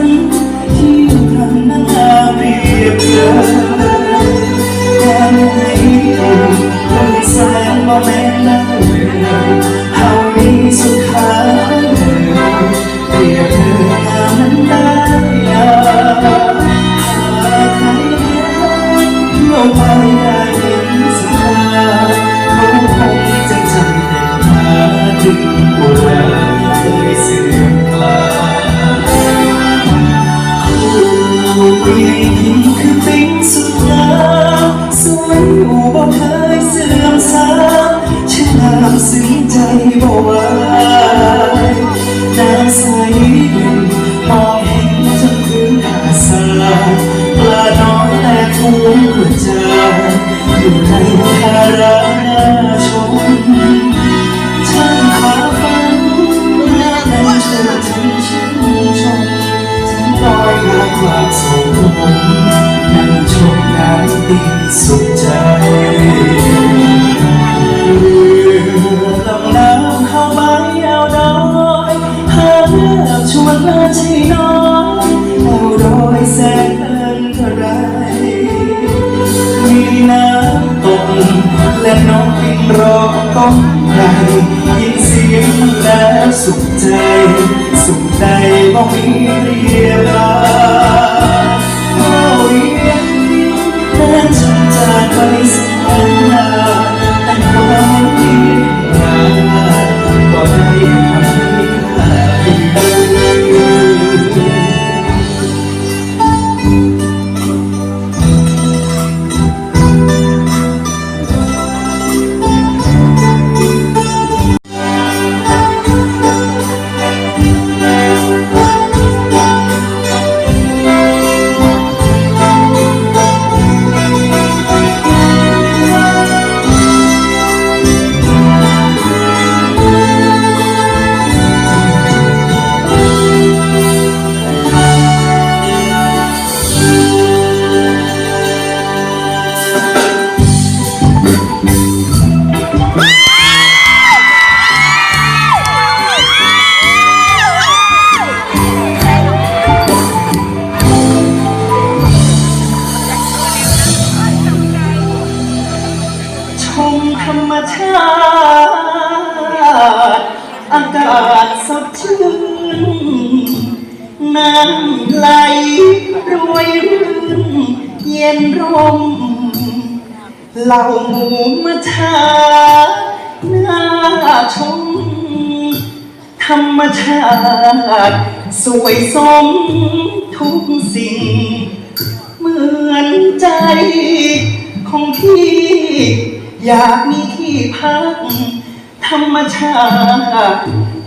กสรรที่ทำหน้าเรียบเลยแต่ไม่คนแสนบ่แม่นเลยเฮา สุขใจเรือลำน้ำเข้าไปเอาดอยหาเรื่องชวนมาใช่น้อยเอาดอยแสนเอินก็ได้มีน้ำตกและน้องบินร้องก้องไกรยินเสียงแล้วสุขใจ สุขใจบ่มีเรียลาโมเหล่าหมูมาชาน่าชม ธรรมชาติ สวยสมทุกสิ่ง เหมือนใจของพี่ อยากมีที่พัก ธรรมชาติ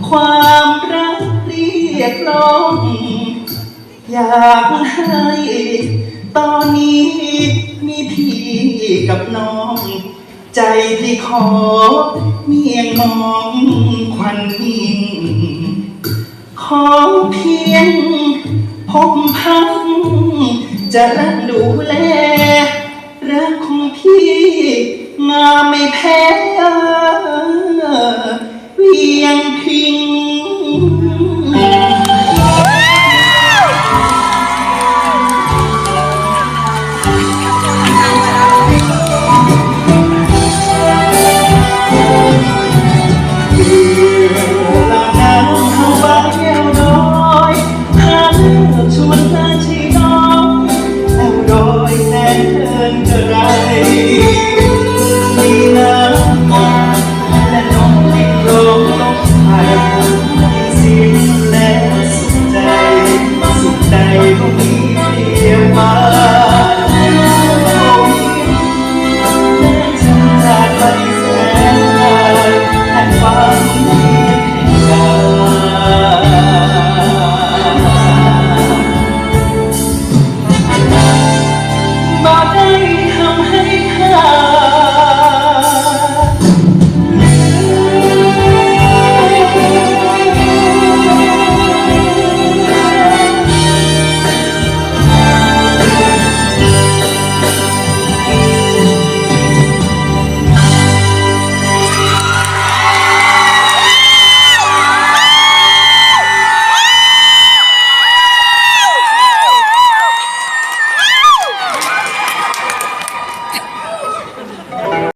ความรักเรียกร้อง อยากให้ตอนนี้ มีพี่กับน้อง ใจที่ขอเมียงมองควันยิ่งขอเพียงผมพังจะรักดูแลรักของพี่งามไม่แพ้เวียงพิง